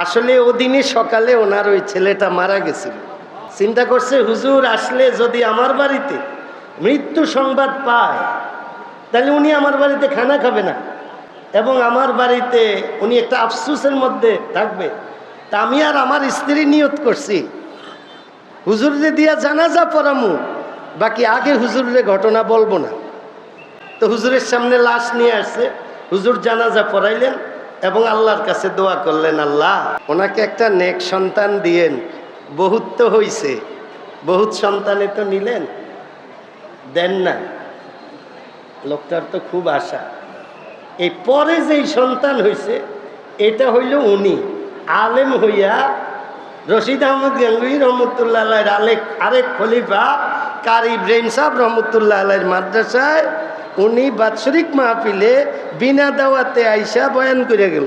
আসলে ওদিনই সকালে ওনার ওই ছেলেটা মারা গেছিল। চিন্তা করছে, হুজুর, আসলে যদি আমার বাড়িতে মৃত্যু সংবাদ পায়, তাহলে উনি আমার বাড়িতে খানা খাবে না। এবং আমার বাড়িতে উনি একটা আফসুসের মধ্যে থাকবে। তা আমি আর আমার স্ত্রী নিয়ত করছি। হুজুরে দিয়া জানাজা পড়ামু, বাকি আগে হুজুরের ঘটনা বলব না। তো হুজুরের সামনে লাশ নিয়ে আসছে। হুজুর জানাজা পড়াইলেন। এবং আল্লাহর কাছে দোয়া করলেন, আল্লাহ, ওনাকে একটা নেক সন্তান দিয়েন। বহুত তো হইছে, বহুত সন্তানে তো নিলেন। দেন না। লোকটার তো খুব আশা। এই পরে যেই সন্তান হইছে, এটা হইল উনি। আলেম হইয়া রশিদ আহমদ গাঙ্গুই রহমতুল্লাহ আলেক আরেক খলিফা কারি ইব্রাহিম সাহেব রহমতুল্লাহ আল্লাহর মাদ্রাসায় উনি বাৎসরিক মাহফিলে বিনা দাওয়াতে আইসা বয়ান করে গেল।